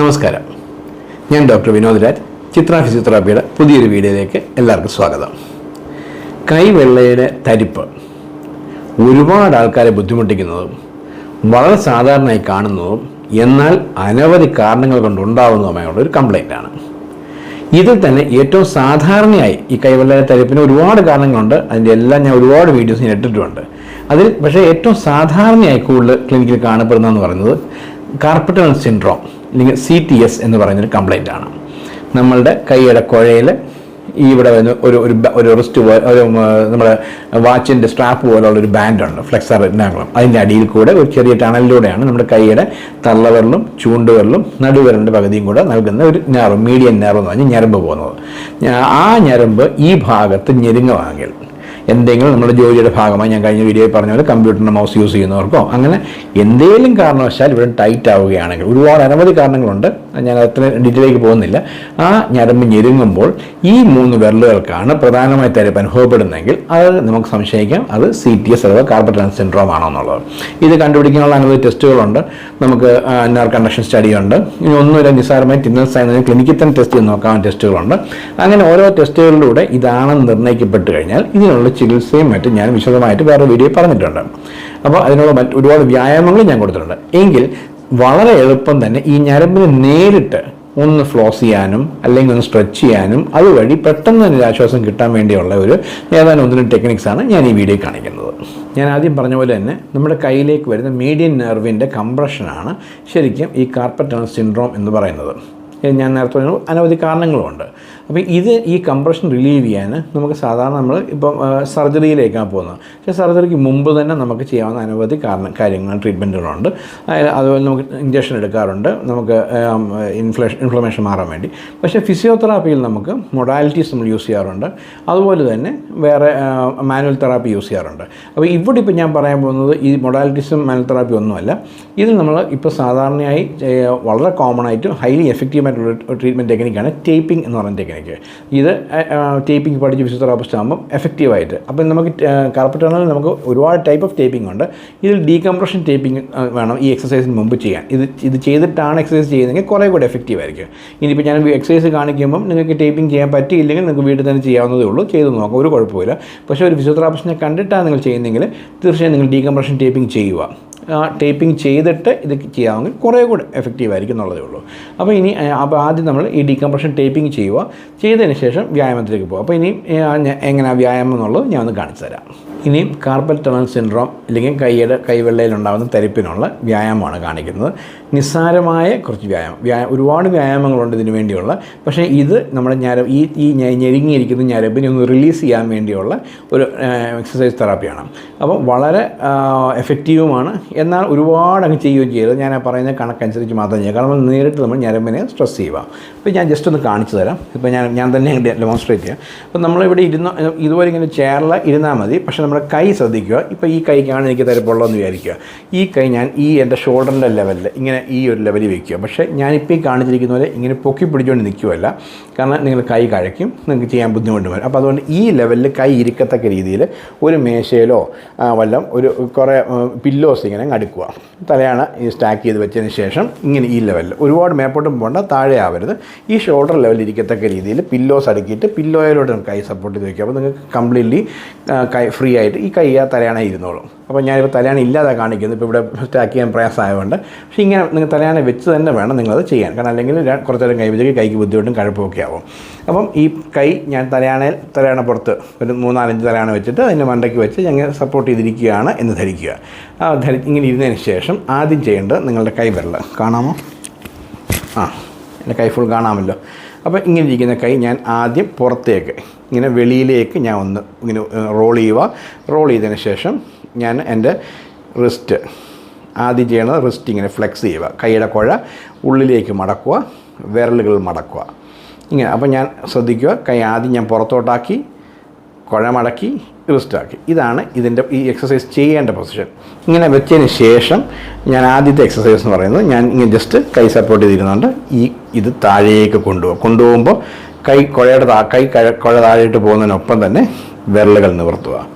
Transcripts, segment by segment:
നമസ്കാരം. ഞാൻ ഡോക്ടർ വിനോദ് രാജ്. ചിത്ര ഫിസിയോതെറാപ്പിയുടെ പുതിയൊരു വീഡിയോയിലേക്ക് എല്ലാവർക്കും സ്വാഗതം. കൈവെള്ളയുടെ തരിപ്പ്. ഒരുപാട് ആൾക്കാരെ ബുദ്ധിമുട്ടിക്കുന്നതും വളരെ സാധാരണയായി കാണുന്നതും എന്നാൽ അനവധി കാരണങ്ങൾ കൊണ്ടുണ്ടാകുന്നതുമായുള്ള ഒരു കംപ്ലൈന്റ് ഇതിൽ തന്നെ ഏറ്റവും സാധാരണയായി ഈ കൈവെള്ളയുടെ തരിപ്പിന് ഒരുപാട് കാരണങ്ങളുണ്ട്. അതിന്റെ എല്ലാം ഞാൻ ഒരുപാട് വീഡിയോസ് ഞാൻ ഇട്ടിട്ടുമുണ്ട്. അതിൽ പക്ഷേ ഏറ്റവും സാധാരണയായി കൂടുതൽ ക്ലിനിക്കിൽ കാണപ്പെടുന്നതെന്ന് പറയുന്നത് കാർപ്പറ്റൽ സിൻഡ്രോം അല്ലെങ്കിൽ സി ടി എസ് എന്ന് പറയുന്നൊരു കംപ്ലൈന്റ് ആണ്. നമ്മളുടെ കൈയുടെ കുഴയിൽ ഈ ഇവിടെ വരുന്ന ഒരു ഒരു ഒരു റിസ്റ്റ് പോലെ ഒരു നമ്മുടെ വാച്ചിന്റെ സ്ട്രാപ്പ് പോലുള്ള ഒരു ബാൻഡുണ്ട് ഫ്ലെക്സർ നാഗളം അതിന്റെ അടിയിൽ കൂടെ ഒരു ചെറിയ ടണലിലൂടെയാണ് നമ്മുടെ കൈയുടെ തള്ളവരലും ചൂണ്ടുവരലും നടുവരലിന്റെ പകുതിയും കൂടെ നൽകുന്ന ഒരു ഞെറും മീഡിയൻ എന്ന് പറഞ്ഞാൽ ഞരമ്പ് പോകുന്നത്. ആ ഞരമ്പ് ഈ ഭാഗത്ത് ഞെരുങ്ങുവാണെങ്കിൽ എന്തെങ്കിലും നമ്മുടെ ജോലിയുടെ ഭാഗമായി ഞാൻ കഴിഞ്ഞ വീഡിയോയിൽ പറഞ്ഞ പോലെ കമ്പ്യൂട്ടറിന്റെ മൗസ് യൂസ് ചെയ്യുന്നവർക്കോ അങ്ങനെ എന്തെങ്കിലും കാരണവശാൽ ഇവിടെ ടൈറ്റ് ആവുകയാണെങ്കിൽ ഒരുപാട് അനവധി കാരണങ്ങളുണ്ട്. ഞാൻ അത്ര ഡീറ്റെയിലേക്ക് പോകുന്നില്ല. ആ ഞരമ്പ് ഞെരുങ്ങുമ്പോൾ ഈ മൂന്ന് വിരലുകൾക്കാണ് പ്രധാനമായി തരപ്പ് അനുഭവപ്പെടുന്നതെങ്കിൽ അത് നമുക്ക് സംശയിക്കാം അത് സി ടി എസ് അഥവാ കാർപ്പറ്റൽ സിൻഡ്രോം ആണോ എന്നുള്ളത് ഇത് കണ്ടുപിടിക്കാനുള്ള അനവധി ടെസ്റ്റുകളുണ്ട്. നമുക്ക് നെർ കണ്ടക്ഷൻ സ്റ്റഡി ഉണ്ട്. ഇനി ഒന്നുമില്ല നിസ്സാരമായി ടിന്നൽ സൈൻ ക്ലിനിക്കിൽ തന്നെ ടെസ്റ്റ് ചെയ്ത് നോക്കാൻ ടെസ്റ്റുകളുണ്ട്. അങ്ങനെ ഓരോ ടെസ്റ്റുകളിലൂടെ ഇതാണെന്ന് നിർണയിക്കപ്പെട്ട് കഴിഞ്ഞാൽ ഇതിനുള്ള ചികിത്സയും മറ്റും ഞാൻ വിശദമായിട്ട് വേറെ വീഡിയോ പറഞ്ഞിട്ടുണ്ട്. അപ്പോൾ അതിനുള്ള മറ്റ് ഒരുപാട് വ്യായാമങ്ങൾ ഞാൻ കൊടുത്തിട്ടുണ്ട്. എങ്കിൽ വളരെ എളുപ്പം തന്നെ ഈ ഞരമ്പിന് നേരിട്ട് ഒന്ന് ഫ്ലോസ് ചെയ്യാനും അല്ലെങ്കിൽ ഒന്ന് സ്ട്രെച്ച് ചെയ്യാനും അതുവഴി പെട്ടെന്ന് തന്നെ ആശ്വാസം കിട്ടാൻ വേണ്ടിയുള്ള ഒരു ഏതാനും ഒന്നിനും ടെക്നിക്സാണ് ഞാൻ ഈ വീഡിയോ കാണിക്കുന്നത്. ഞാൻ ആദ്യം പറഞ്ഞ പോലെ തന്നെ നമ്മുടെ കയ്യിലേക്ക് വരുന്ന മീഡിയൻ നെർവിന്റെ കംപ്രഷനാണ് ശരിക്കും ഈ കാർപ്പറ്റ് സിൻഡ്രോം എന്ന് പറയുന്നത്. ഞാൻ നേരത്തെ പറഞ്ഞു അനവധി കാരണങ്ങളുമുണ്ട്. അപ്പോൾ ഇത് ഈ കംപ്രഷൻ റിലീവ് ചെയ്യാൻ നമുക്ക് സാധാരണ നമ്മൾ ഇപ്പം സർജറിയിലേക്കാണ് പോകുന്നത്. പക്ഷേ സർജറിക്ക് മുമ്പ് തന്നെ നമുക്ക് ചെയ്യാവുന്ന അനവധി കാരണം കാര്യങ്ങൾ ട്രീറ്റ്മെന്റുകളുണ്ട്. അതുപോലെ നമുക്ക് ഇഞ്ചക്ഷൻ എടുക്കാറുണ്ട്. നമുക്ക് ഇൻഫ്ലേഷൻ ഇൻഫ്ലമേഷൻ മാറാൻ വേണ്ടി. പക്ഷേ ഫിസിയോതെറാപ്പിയിൽ നമുക്ക് മൊഡാലിറ്റീസ് നമ്മൾ യൂസ് ചെയ്യാറുണ്ട്. അതുപോലെ തന്നെ വേറെ മാനുവൽ തെറാപ്പി യൂസ് ചെയ്യാറുണ്ട്. അപ്പോൾ ഇവിടെ ഇപ്പോൾ ഞാൻ പറയാൻ പോകുന്നത് ഈ മൊഡാലിറ്റീസും മാനുവൽ തെറാപ്പി ഒന്നുമല്ല. ഇതിൽ നമ്മൾ ഇപ്പോൾ സാധാരണയായി വളരെ കോമൺ ആയിട്ടും ഹൈലി എഫക്റ്റീവ് ആയിട്ടുള്ള ട്രീറ്റ്മെന്റ് ടെക്നിക്കാണ് ടേപ്പിംഗ് എന്ന് പറയുന്ന ടെക്നിക്ക് ഇത് ടേപ്പിംഗ് പഠിച്ച് ഫിസിയോതെറാപ്പിസ്റ്റ് ആകുമ്പോൾ എഫക്റ്റീവായിട്ട് അപ്പം നമുക്ക് കറപ്പറ്റാണെങ്കിൽ നമുക്ക് ഒരുപാട് ടൈപ്പ് ഓഫ് ടേപ്പിംഗ് ഉണ്ട്. ഇതിൽ ഡീകംപ്രഷൻ ടേപ്പിംഗ് വേണം ഈ എക്സസൈസിന് മുമ്പ് ചെയ്യാൻ. ഇത് ഇത് ചെയ്തിട്ടാണ് എക്സസൈസ് ചെയ്യുന്നതെങ്കിൽ കുറേ കൂടെ എഫക്റ്റീവ് ആയിരിക്കും. ഇനിയിപ്പോൾ ഞാൻ എക്സസൈസ് കാണിക്കുമ്പോൾ നിങ്ങൾക്ക് ടേപ്പിംഗ് ചെയ്യാൻ പറ്റിയില്ലെങ്കിൽ നിങ്ങൾക്ക് വീട്ടിൽ തന്നെ ചെയ്യാവുന്നതേ ഉള്ളൂ. ചെയ്ത് നോക്കാം ഒരു കുഴപ്പമില്ല പക്ഷേ ഒരു ഫിസിയോതെറാപ്പിസ്റ്റിനെ കണ്ടിട്ടാണ് നിങ്ങൾ ചെയ്യുന്നതെങ്കിൽ തീർച്ചയായും നിങ്ങൾ ഡീകംപ്രഷൻ ടേപ്പിംഗ് ചെയ്യുക. ടേപ്പിംഗ് ചെയ്തിട്ട് ഇത് ചെയ്യാമെങ്കിൽ കുറേ കൂടെ എഫക്റ്റീവ് ആയിരിക്കും എന്നുള്ളതേ ഉള്ളൂ. അപ്പോൾ ഇനി അപ്പോൾ ആദ്യം നമ്മൾ ഈ ഡീകംപ്രഷൻ ടേപ്പിംഗ് ചെയ്യുക. ചെയ്തതിന് ശേഷം വ്യായാമത്തിലേക്ക് പോകുക. അപ്പോൾ ഇനി എങ്ങനെയാണ് വ്യായാമം എന്നുള്ളത് ഞാൻ ഒന്ന് കാണിച്ചു തരാം. ഇനിയും കാർപ്പൽ ടണൽ സിൻഡ്രോം അല്ലെങ്കിൽ കൈയുടെ കൈവെള്ളയിലുണ്ടാകുന്ന തരിപ്പിനുള്ള വ്യായാമമാണ് കാണിക്കുന്നത്. നിസ്സാരമായ കുറച്ച് വ്യായാമം. വ്യായാമം ഒരുപാട് വ്യായാമങ്ങളുണ്ട് ഇതിന് വേണ്ടിയുള്ള. പക്ഷേ ഇത് നമ്മുടെ ഞര ഈ ഈ ഞെരുങ്ങിയിരിക്കുന്ന ഞരമ്പിനെ ഒന്ന് റിലീസ് ചെയ്യാൻ വേണ്ടിയുള്ള ഒരു എക്സസൈസ് തെറാപ്പിയാണ്. അപ്പം വളരെ എഫക്റ്റീവുമാണ്. എന്നാൽ ഒരുപാട് അങ്ങ് ചെയ്യുകയും ചെയ്യരുത് ഞാൻ പറയുന്ന കണക്കനുസരിച്ച് മാത്രം ചെയ്യുക. കാരണം നേരിട്ട് നമ്മൾ ഞരമ്പിനെ സ്ട്രെസ് ചെയ്യുക. അപ്പോൾ ഞാൻ ജസ്റ്റ് ഒന്ന് കാണിച്ചു തരാം. ഇപ്പോൾ ഞാൻ ഞാൻ തന്നെ ഡെമോൺസ്ട്രേറ്റ് ചെയ്യാം. അപ്പോൾ നമ്മളിവിടെ ഇരുന്ന് ഇതുപോലെ ഇങ്ങനെ ചെയറിൽ ഇരുന്നാൽ മതി. പക്ഷേ നമ്മുടെ കൈ ശ്രദ്ധിക്കുക. ഇപ്പോൾ ഈ കൈക്കാണ് എനിക്ക് തരപ്പുള്ളതെന്ന് വിചാരിക്കുക. ഈ കൈ ഞാൻ ഈ എന്റെ ഷോൾഡറിന്റെ ലെവലിൽ ഇങ്ങനെ ഈ ഒരു ലെവലിൽ വയ്ക്കുക പക്ഷേ ഞാനിപ്പോൾ ഈ കാണിച്ചിരിക്കുന്ന പോലെ ഇങ്ങനെ പൊക്കി പിടിച്ചുകൊണ്ട് നിൽക്കുമല്ല കാരണം നിങ്ങൾ കൈ കഴയ്ക്കും നിങ്ങൾക്ക് ചെയ്യാൻ ബുദ്ധിമുട്ട് വരും. അപ്പോൾ അതുകൊണ്ട് ഈ ലെവലിൽ കൈ ഇരിക്കത്തക്ക രീതിയിൽ ഒരു മേശയിലോ വല്ലം ഒരു കുറേ പില്ലോസ് ഇങ്ങനെ അടുക്കുക. തലയാണ് ഈ സ്റ്റാക്ക് ചെയ്ത് വെച്ചതിന് ശേഷം ഇങ്ങനെ ഈ ലെവലിൽ ഒരുപാട് മേപ്പോട്ടും പോകേണ്ട താഴെ ആവരുത്. ഈ ഷോൾഡർ ലെവലിൽ ഇരിക്കത്തക്ക രീതിയിൽ പില്ലോസ് അടുക്കിയിട്ട് പില്ലോയിലോട്ട് കൈ സപ്പോർട്ട് ചെയ്ത് വയ്ക്കുക അപ്പോൾ നിങ്ങൾക്ക് കംപ്ലീറ്റ്ലി കൈ ഫ്രീ ആയിട്ട് ഈ കൈ ആ തലയാണെ ഇരുന്നോളും. അപ്പോൾ ഞാനിപ്പോൾ തലയാണ ഇല്ലാതെ കാണിക്കുന്നത്. ഇപ്പോൾ ഇവിടെ സ്റ്റാക്ക് ചെയ്യാൻ പ്രയാസമായതുകൊണ്ട്. പക്ഷേ ഇങ്ങനെ നിങ്ങൾ തലയാണ വെച്ച് തന്നെ വേണം നിങ്ങളത് ചെയ്യാൻ. കാരണം അല്ലെങ്കിൽ കുറച്ച് നേരം കൈ വെച്ചിട്ട് കൈക്ക് ബുദ്ധിമുട്ടും കഴപ്പമൊക്കെ ആവും. അപ്പം ഈ കൈ ഞാൻ തലയാണയിൽ തലയാണ പുറത്ത് ഒരു മൂന്നാലഞ്ച് തലയാണ വെച്ചിട്ട് അതിന്റെ മണ്ടയ്ക്ക് വെച്ച് ഞങ്ങൾ സപ്പോർട്ട് ചെയ്തിരിക്കുകയാണ് എന്ന് ധരിക്കുക. ആ ധരി ഇങ്ങനെ ഇരുന്നതിന് ശേഷം ആദ്യം ചെയ്യേണ്ടത് നിങ്ങളുടെ കൈ വിരൽ കാണാമോ? ആ എന്റെ കൈ ഫുൾ കാണാമല്ലോ. അപ്പോൾ ഇങ്ങനെ ഇരിക്കുന്ന കൈ ഞാൻ ആദ്യം പുറത്തേക്ക് ഇങ്ങനെ വെളിയിലേക്ക് ഞാൻ ഒന്ന് ഇങ്ങനെ റോൾ ചെയ്യുക. റോൾ ചെയ്തതിന് ശേഷം ഞാൻ എന്റെ റിസ്റ്റ് ആദ്യം ചെയ്യണത് റിസ്റ്റ് ഇങ്ങനെ ഫ്ലെക്സ് ചെയ്യുക. കൈയുടെ കുഴ ഉള്ളിലേക്ക് മടക്കുക വിരലുകൾ മടക്കുക. ഇങ്ങനെ. അപ്പോൾ ഞാൻ ശ്രദ്ധിക്കുക കൈ ആദ്യം ഞാൻ പുറത്തോട്ടാക്കി കുഴ മടക്കി റിസ്റ്റാക്കി ഇതാണ് ഇതിന്റെ ഈ എക്സസൈസ് ചെയ്യേണ്ട പൊസിഷൻ ഇങ്ങനെ വെച്ചതിന് ശേഷം ഞാൻ ആദ്യത്തെ എക്സസൈസ് എന്ന് പറയുന്നത് ഞാൻ ഇങ്ങനെ ജസ്റ്റ് കൈ സപ്പോർട്ട് ചെയ്തിരുന്നുണ്ട് ഈ ഇത് താഴേക്ക് കൊണ്ടുപോകും. കൊണ്ടുപോകുമ്പോൾ കൈ കുഴയുടെ കൈ കഴ- താഴേട്ട് പോകുന്നതിനൊപ്പം തന്നെ വിരലുകൾ നിവർത്തുക.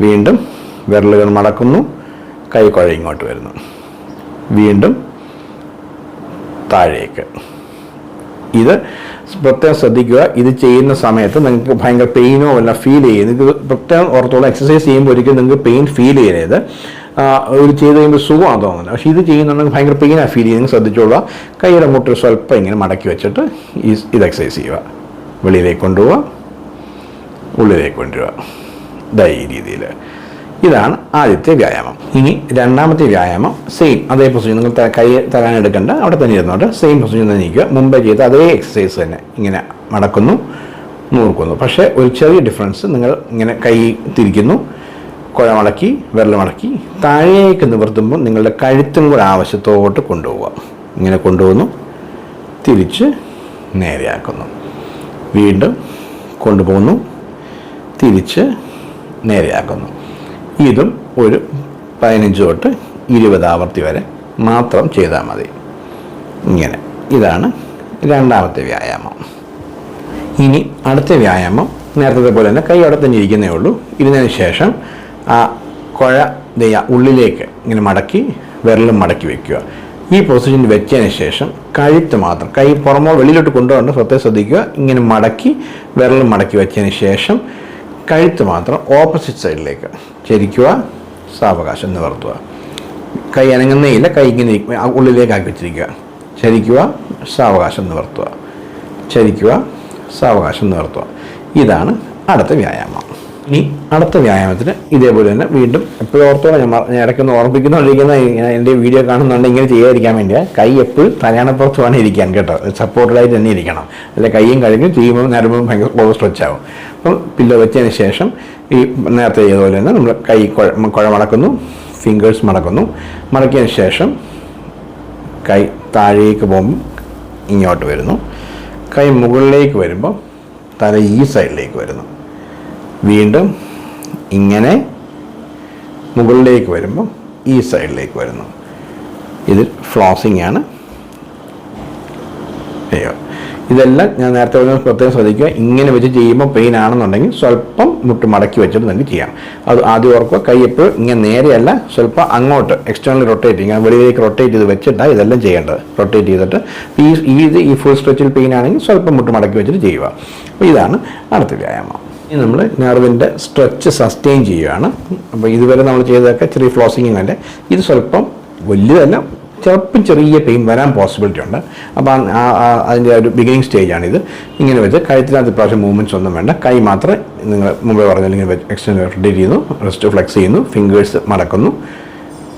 വീണ്ടും വിരലുകൾ മടക്കുന്നു കൈ കുഴ ഇങ്ങോട്ട് വരുന്നു. വീണ്ടും താഴേക്ക്. ഇത് പ്രത്യേകം ശ്രദ്ധിക്കുക ഇത് ചെയ്യുന്ന സമയത്ത് നിങ്ങൾക്ക് ഭയങ്കര പെയിനോ അല്ല ഫീൽ ചെയ്യും നിങ്ങൾക്ക് പ്രത്യേകം ഓർത്തോളം എക്സസൈസ് ചെയ്യുമ്പോൾ ഒരിക്കലും നിങ്ങൾക്ക് പെയിൻ ഫീൽ ചെയ്യരുത്. ഒരു ചെയ്ത് കഴിയുമ്പോൾ സുഖമാണ് തോന്നുന്നത് പക്ഷേ ഇത് ചെയ്യുന്നുണ്ടെങ്കിൽ ഭയങ്കര പെയിനാണ് ഫീൽ ചെയ്യുന്നത് ശ്രദ്ധിച്ചോളുക കൈയുടെ മുട്ടിൽ സ്വല്പം ഇങ്ങനെ മടക്കി വെച്ചിട്ട് ഈ ഇത് എക്സസൈസ് ചെയ്യുക. വെളിയിലേക്ക് കൊണ്ടുപോവുക ഉള്ളിലേക്ക് കൊണ്ടുവരിക. ദൈ ഈ രീതിയിൽ. ഇതാണ് ആദ്യത്തെ വ്യായാമം. ഇനി രണ്ടാമത്തെ വ്യായാമം സെയിം അതേ പൊസിഷൻ നിങ്ങൾ കൈ തരാൻ എടുക്കേണ്ട അവിടെ തന്നെ ഇരുന്നോട്ട്. സെയിം പൊസിഷൻ തന്നെ നീക്കുക മുമ്പേ ചെയ്ത അതേ എക്സസൈസ് തന്നെ ഇങ്ങനെ മടക്കുന്നു നൂർക്കുന്നു പക്ഷേ ഒരു ചെറിയ ഡിഫറൻസ് നിങ്ങൾ ഇങ്ങനെ കൈ തിരിക്കുന്നു കുഴ മടക്കി വിരൽ മടക്കി താഴേക്ക് നിവർത്തുമ്പോൾ നിങ്ങളുടെ കഴുത്തും കൂടെ ആവശ്യത്തോട്ട് കൊണ്ടുപോവുക. ഇങ്ങനെ കൊണ്ടുപോകുന്നു തിരിച്ച് നേരെയാക്കുന്നു. വീണ്ടും കൊണ്ടുപോകുന്നു തിരിച്ച് നേരെയാക്കുന്നു. ഇതും ഒരു പതിനഞ്ച് തൊട്ട് ഇരുപത് ആവർത്തി വരെ മാത്രം ചെയ്താൽ മതി. ഇങ്ങനെ. ഇതാണ് രണ്ടാമത്തെ വ്യായാമം. ഇനി അടുത്ത വ്യായാമം നേരത്തെ പോലെ തന്നെ കൈ അവിടെ തന്നെ ഇരിക്കുന്നേ ഉള്ളൂ. ഇരുന്നതിന് ശേഷം ആ കുഴ ദയ ഉള്ളിലേക്ക് ഇങ്ങനെ മടക്കി വിരലും മടക്കി വെക്കുക. ഈ പൊസിഷൻ വെച്ചതിന് ശേഷം കഴുത്ത് മാത്രം കൈ പുറമോ വെളിയിലോട്ട് കൊണ്ടുപോകണ്ട സ്വത്തെ ശ്രദ്ധിക്കുക. ഇങ്ങനെ മടക്കി വിരലും മടക്കി വെച്ചതിന് ശേഷം കഴുത്ത് മാത്രം ഓപ്പോസിറ്റ് സൈഡിലേക്ക് ചരിക്കുക സാവകാശം നിവർത്തുക. കൈ അനങ്ങുന്നേയില്ല കൈ ഇങ്ങനെ ഉള്ളിലേക്കാക്കി വെച്ചിരിക്കുക. ചരിക്കുക സാവകാശം നിവർത്തുക. ചരിക്കുക സാവകാശം നിവർത്തുക. ഇതാണ് അടുത്ത വ്യായാമം. ഇനി അടുത്ത വ്യായാമത്തിന് ഇതേപോലെ തന്നെ വീണ്ടും എപ്പോഴും ഓർത്തോളം. ഞാൻ ഇടയ്ക്കൊന്ന് ഓർമ്മിക്കുന്നുണ്ടിരിക്കുന്ന എന്റെ വീഡിയോ കാണുന്നുണ്ട് ഇങ്ങനെ ചെയ്യാതിരിക്കാൻ വേണ്ടിയാണ് കൈ എപ്പോഴും തലയാണപ്പുറത്ത് വേണം ഇരിക്കാൻ കേട്ടോ. സപ്പോർട്ടഡായിട്ട് തന്നെ ഇരിക്കണം. അല്ലെ കൈയും കഴുകും ചെയ്യുമ്പോൾ നരമ്പും ഭയങ്കര ക്ലോസ് സ്ട്രെച്ച് അപ്പം പില്ലോ വെച്ചതിന് ശേഷം ഈ നേരത്തെ ചെയ്തതുപോലെ തന്നെ നമ്മൾ കൈ കുഴ മടക്കുന്നു ഫിംഗേഴ്സ് മടക്കുന്നു. മടക്കിയതിന് ശേഷം കൈ താഴേക്ക് പോകുമ്പോൾ ഇങ്ങോട്ട് വരുന്നു. കൈ മുകളിലേക്ക് വരുമ്പോൾ തല ഈ സൈഡിലേക്ക് വരുന്നു. വീണ്ടും ഇങ്ങനെ മുകളിലേക്ക് വരുമ്പോൾ ഈ സൈഡിലേക്ക് വരുന്നു. ഇതിൽ ഫ്ലോസിംഗ് ആണ്. അയ്യോ. ഇതെല്ലാം ഞാൻ നേരത്തെ പറഞ്ഞ പ്രത്യേകം ശ്രദ്ധിക്കുക. ഇങ്ങനെ വെച്ച് ചെയ്യുമ്പോൾ പെയിൻ ആണെന്നുണ്ടെങ്കിൽ സ്വല്പം മുട്ട് മടക്കി വെച്ചിട്ട് നിങ്ങൾക്ക് ചെയ്യാം. അത് ആദ്യം ഓർക്കുക. കൈ എപ്പോഴും ഇങ്ങനെ നേരെയല്ല സ്വല്പം അങ്ങോട്ട് എക്സ്റ്റേണൽ റൊട്ടേറ്റ് ഇങ്ങനെ വെളിയിലേക്ക് റൊട്ടേറ്റ് ചെയ്ത് വെച്ചിട്ടാണ് ഇതെല്ലാം ചെയ്യേണ്ടത്. റൊട്ടേറ്റ് ചെയ്തിട്ട് ഈ ഇത് ഈ ഫുൾ സ്ട്രെച്ചിൽ പെയിൻ ആണെങ്കിൽ സ്വല്പം മുട്ട് മടക്കി വെച്ചിട്ട് ചെയ്യുക. അപ്പോൾ ഇതാണ് അടുത്ത വ്യായാമം. ഇനി നമ്മൾ നെർവിന്റെ സ്ട്രെച്ച് സസ്റ്റെയിൻ ചെയ്യുകയാണ്. അപ്പോൾ ഇതുവരെ നമ്മൾ ചെയ്തതൊക്കെ ചെറിയ ഫ്ലോസിങ് ഇത് സ്വല്പം വലിയതല്ല ചിലപ്പം ചെറിയ പെയിൻ വരാൻ പോസിബിലിറ്റി ഉണ്ട്. അപ്പോൾ അതിന്റെ ഒരു ബിഗിനിങ് സ്റ്റേജാണിത് ഇങ്ങനെ വെച്ച് കഴുത്തിനകത്ത് ഇപ്രാവശ്യം മൂവ്മെന്റ്സ് ഒന്നും വേണ്ട. കൈ മാത്രം നിങ്ങൾ മുമ്പ് പറഞ്ഞ ഇങ്ങനെ എക്സ്റ്റൻഡ് റൊട്ടേറ്റ് ചെയ്യുന്നു. റെസ്റ്റ് ഫ്ലെക്സ് ചെയ്യുന്നു. ഫിംഗേഴ്സ് മടക്കുന്നു.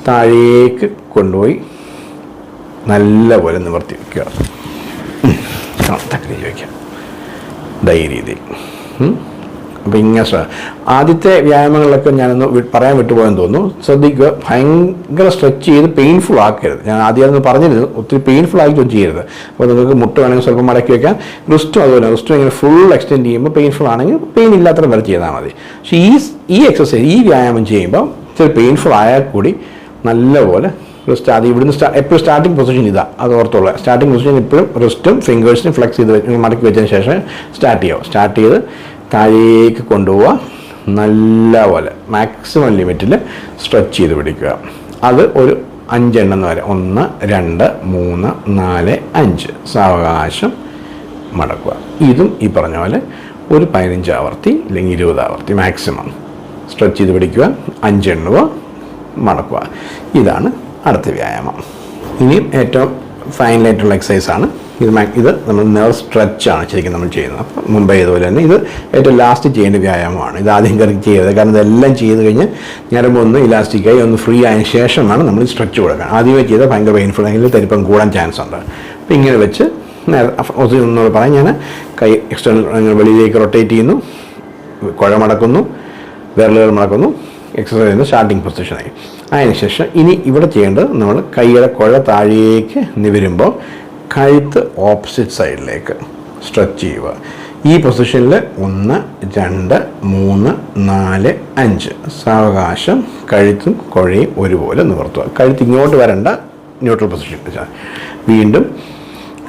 താഴേക്ക് കൊണ്ടുപോയി നല്ലപോലെ നിവർത്തി വയ്ക്കുക ഉം. ആ, തട്ടിലേക്ക് വയ്ക്കുക ദാ ഈ രീതി അപ്പം ഇങ്ങനെ ആദ്യത്തെ വ്യായാമങ്ങളിലൊക്കെ ഞാനൊന്ന് പറയാൻ വിട്ടുപോയെന്ന് തോന്നുന്നു. ശ്രദ്ധിക്കുക ഭയങ്കര സ്ട്രെച്ച് ചെയ്ത് പെയിൻഫുൾ ആക്കരുത്. ഞാൻ ആദ്യം പറഞ്ഞിരുന്നു ഒത്തിരി പെയിൻഫുൾ ആയിട്ടൊന്നും ചെയ്യരുത്. അപ്പോൾ നിങ്ങൾക്ക് മുട്ട വേണമെങ്കിൽ സ്വല്പം മടക്കി വെക്കാം. റിസ്റ്റും അതുപോലെ റിസ്റ്റും ഇങ്ങനെ ഫുൾ എക്സ്റ്റെൻഡ് ചെയ്യുമ്പോൾ പെയിൻഫുൾ ആണെങ്കിൽ പെയിൻ ഇല്ലാത്ത വരെ ചെയ്താൽ മതി. പക്ഷേ ഈ ഈ എക്സസൈസ് ഈ വ്യായാമം ചെയ്യുമ്പോൾ ഇച്ചിരി പെയിൻഫുൾ ആയാൽ കൂടി നല്ലപോലെ റിസ്റ്റ് ആദ്യം ഇവിടുന്ന് സ്റ്റാ എപ്പോഴും സ്റ്റാർട്ടിംഗ് പൊസിഷൻ ഇതാ. അത് ഓർത്തുള്ള സ്റ്റാർട്ടിംഗ് പൊസിഷൻ ഇപ്പോഴും റിസ്റ്റും ഫിംഗേഴ്സിനും ഫ്ലെക്സ് ചെയ്ത് മടക്കി വെച്ചതിന് ശേഷം സ്റ്റാർട്ട് ചെയ്യാം സ്റ്റാർട്ട് ചെയ്ത് താഴേക്ക് കൊണ്ടുപോവുക നല്ലപോലെ മാക്സിമം ലിമിറ്റിൽ സ്ട്രെച്ച് ചെയ്ത് പിടിക്കുക. അത് ഒരു അഞ്ചെണ്ണം വരെ ഒന്ന് രണ്ട് മൂന്ന് നാല് അഞ്ച്. സാവകാശം മടക്കുക. ഇതും ഈ പറഞ്ഞ പോലെ ഒരു പതിനഞ്ച് ആവർത്തി അല്ലെങ്കിൽ ഇരുപത് ആവർത്തി മാക്സിമം സ്ട്രെച്ച് ചെയ്ത് പിടിക്കുക. അഞ്ചെണ്ണുക മടക്കുക. ഇതാണ് അടുത്ത വ്യായാമം. ഇനിയും ഏറ്റവും ഫൈനലായിട്ടുള്ള എക്സസൈസാണ് ഇത് ഇത് നമ്മൾ നെർവ് സ്ട്രെച്ചാണ് ശരിക്കും നമ്മൾ ചെയ്യുന്നത്. അപ്പോൾ മുമ്പേ ഇതുപോലെ തന്നെ ഇത് ഏറ്റവും ലാസ്റ്റ് ചെയ്യേണ്ട വ്യായാമമാണ്. ഇത് ആദ്യം കറി ചെയ്യരുത്. കാരണം ഇതെല്ലാം ചെയ്ത് കഴിഞ്ഞ് ഞരമ്പ് ഒന്ന് ഇലാസ്റ്റിക്കായി ഒന്ന് ഫ്രീ ആയതിനു ശേഷമാണ് നമ്മൾ സ്ട്രെച്ച് കൊടുക്കുക. ആദ്യമേ ചെയ്താൽ ഭയങ്കര പെയിൻഫുൾ ആണെങ്കിൽ തരിപ്പം കൂടാൻ ചാൻസ് ഉണ്ട്. അപ്പോൾ ഇങ്ങനെ വെച്ച് നേരെ ഒന്നുകൂടെ പറയാം. ഞാൻ കൈ എക്സ്റ്റേണൽ വെളിയിലേക്ക് റൊട്ടേറ്റ് ചെയ്യുന്നു. കുഴ മടക്കുന്നു. വിരലുകൾ മടക്കുന്നു. എക്സസൈസ് ചെയ്യുന്ന. സ്റ്റാർട്ടിങ് പൊസിഷനായി അതിനുശേഷം ഇനി ഇവിടെ ചെയ്യേണ്ടത് നമ്മൾ കൈയുടെ കുഴ താഴേക്ക് നിവരുമ്പോൾ കഴുത്ത് ഓപ്പോസിറ്റ് സൈഡിലേക്ക് സ്ട്രെച്ച് ചെയ്യുക. ഈ പൊസിഷനിൽ ഒന്ന് രണ്ട് മൂന്ന് നാല് അഞ്ച്. സാവകാശം കഴുത്തും കുഴയും ഒരുപോലെ നിവർത്തുക. കഴുത്ത് ഇങ്ങോട്ട് വരണ്ട ന്യൂട്രൽ പൊസിഷൻ വീണ്ടും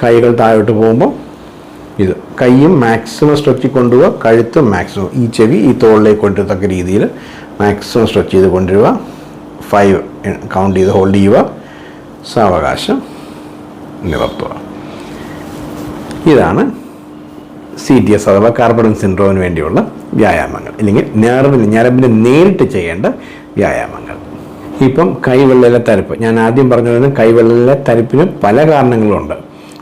കൈകൾ താഴോട്ട് പോകുമ്പോൾ ഇത്. കൈയും മാക്സിമം സ്ട്രെച്ച് കൊണ്ടുപോവുക കഴുത്തും മാക്സിമം ഈ ചെവി ഈ തോളിലേക്ക് കൊണ്ടുവരത്തക്ക രീതിയിൽ മാക്സിമം സ്ട്രെച്ച് ചെയ്ത് കൊണ്ടുവരിക. ഫൈവ് കൗണ്ട് ചെയ്ത് ഹോൾഡ് ചെയ്യുക. സാവകാശം. നിവർത്തുക ഇതാണ് സി ടി എസ് അഥവാ കാർബൺ സിൻഡ്രോമിന് വേണ്ടിയുള്ള വ്യായാമങ്ങൾ അല്ലെങ്കിൽ ഞരമ്പിന് ഞരമ്പിന് നേരിട്ട് ചെയ്യേണ്ട വ്യായാമങ്ങൾ. ഇപ്പം കൈവെള്ളയിലെ തരിപ്പ് ഞാൻ ആദ്യം പറഞ്ഞത് കൈവെള്ളയിലെ തരിപ്പിന് പല കാരണങ്ങളുണ്ട്.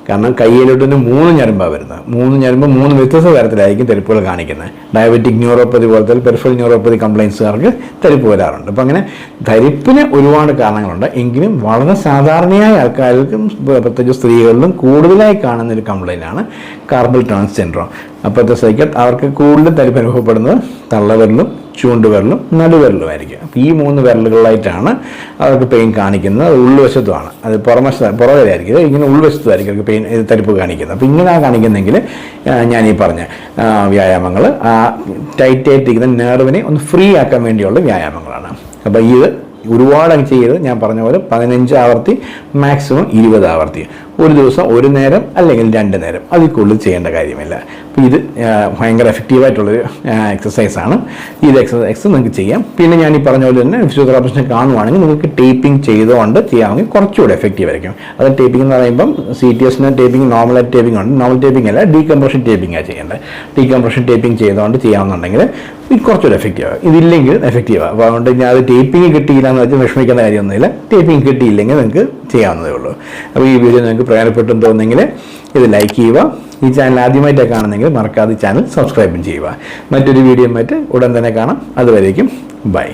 കാരണം കയ്യിലോട്ടിന് മൂന്ന് ഞരമ്പാണ് വരുന്നത്. മൂന്ന് ഞരമ്പ് മൂന്ന് വ്യത്യസ്ത തരത്തിലായിരിക്കും തെരുപ്പുകൾ കാണിക്കുന്നത്. ഡയബറ്റിക് ന്യൂറോപ്പതി പോലത്തെ പെർഫൽ ന്യൂറോപ്പതി കംപ്ലയിൻസുകാർക്ക് തെരുപ്പ് വരാറുണ്ട്. അപ്പം അങ്ങനെ ധരിപ്പിന് ഒരുപാട് കാരണങ്ങളുണ്ട്. എങ്കിലും വളരെ സാധാരണയായ ആൾക്കാർക്കും പ്രത്യേകിച്ച് സ്ത്രീകളിലും കൂടുതലായി കാണുന്ന ഒരു കംപ്ലയിന്റ് ആണ് കാർബൽ ടേൺ സിൻഡ്രോം അപ്പോഴത്തെ സൈക്കിൾ അവർക്ക് കൂടുതൽ തരിപ്പ് അനുഭവപ്പെടുന്നത് തള്ളവിരലും ചൂണ്ടുവിരലും നടുവിരലുമായിരിക്കും അപ്പോൾ ഈ മൂന്ന് വിരലുകളിലായിട്ടാണ് അവർക്ക് പെയിൻ കാണിക്കുന്നത്. അത് ഉൾവശത്തുമാണ്. അത് പുറമശ പുറകിലായിരിക്കും ഇങ്ങനെ ഉൾവശത്തുമായിരിക്കും അവർക്ക് പെയിൻ തരിപ്പ് കാണിക്കുന്നത്. അപ്പോൾ ഇങ്ങനെ കാണിക്കുന്നെങ്കിൽ ഞാൻ ഈ പറഞ്ഞ വ്യായാമങ്ങൾ ആ ടൈറ്റായിട്ടിരിക്കുന്ന നെർവിനെ ഒന്ന് ഫ്രീ ആക്കാൻ വേണ്ടിയുള്ള വ്യായാമങ്ങളാണ്. അപ്പോൾ ഇത് ഒരുപാട് ചെയ്യരുത്. ഞാൻ പറഞ്ഞ പോലെ പതിനഞ്ച് ആവർത്തി മാക്സിമം ഇരുപത് ആവർത്തി. ഒരു ദിവസം ഒരു നേരം അല്ലെങ്കിൽ രണ്ട് നേരം. അതിൽ കൂടുതൽ ചെയ്യേണ്ട കാര്യമില്ല. അപ്പോൾ ഇത് ഭയങ്കര എഫക്റ്റീവായിട്ടുള്ളൊരു എക്സസൈസാണ് ഇത് എക്സസൈസ് നിങ്ങൾക്ക് ചെയ്യാം. പിന്നെ ഞാൻ ഈ പറഞ്ഞ പോലെ തന്നെ ഫിസിയോതെറാപ്പിസ്റ്റിനെ കാണുവാണെങ്കിൽ നിങ്ങൾക്ക് ടേപ്പിംഗ് ചെയ്തുകൊണ്ട് ചെയ്യാമെങ്കിൽ കുറച്ചുകൂടെ എഫക്റ്റീവ് ആയിരിക്കും. അത് ടേപ്പിംഗ് എന്ന് പറയുമ്പം സി ടി എസിന് ടേപ്പിംഗ് നോർമൽ ടേപ്പിംഗ് ഉണ്ട്. നോർമൽ ടേപ്പിംഗ് അല്ല ഡീകംപ്രഷൻ ടേപ്പിംഗാണ് ചെയ്യേണ്ടത്. ഡീകംപ്രഷൻ ടേപ്പിംഗ് ചെയ്തുകൊണ്ട് ചെയ്യാമെന്നുണ്ടെങ്കിൽ ഇത് കുറച്ചുകൂടെ എഫക്റ്റീവ് ഇതില്ലെങ്കിൽ എഫക്റ്റീവ് അപ്പോൾ അതുകൊണ്ട് ഞാൻ അത് ടേപ്പിംഗ് കിട്ടിയില്ല എന്ന് വെച്ചാൽ വിഷമിക്കേണ്ട കാര്യമൊന്നുമില്ല. ടേപ്പിംഗ് കിട്ടിയില്ലെങ്കിൽ നിങ്ങൾക്ക് ചെയ്യാവുന്നതേ ഉള്ളൂ. അപ്പോൾ ഈ വീഡിയോ നിങ്ങൾക്ക് പ്രയോജനപ്പെട്ടെന്ന് തോന്നുന്നെങ്കിൽ ഇത് ലൈക്ക് ചെയ്യുക. ഈ ചാനൽ ആദ്യമായിട്ടാണ് കാണുന്നെങ്കിൽ മറക്കാതെ ചാനൽ സബ്സ്ക്രൈബും ചെയ്യുക. മറ്റൊരു വീഡിയോ മറ്റ് ഉടൻ തന്നെ കാണാം. അതുവരേക്കും ബൈ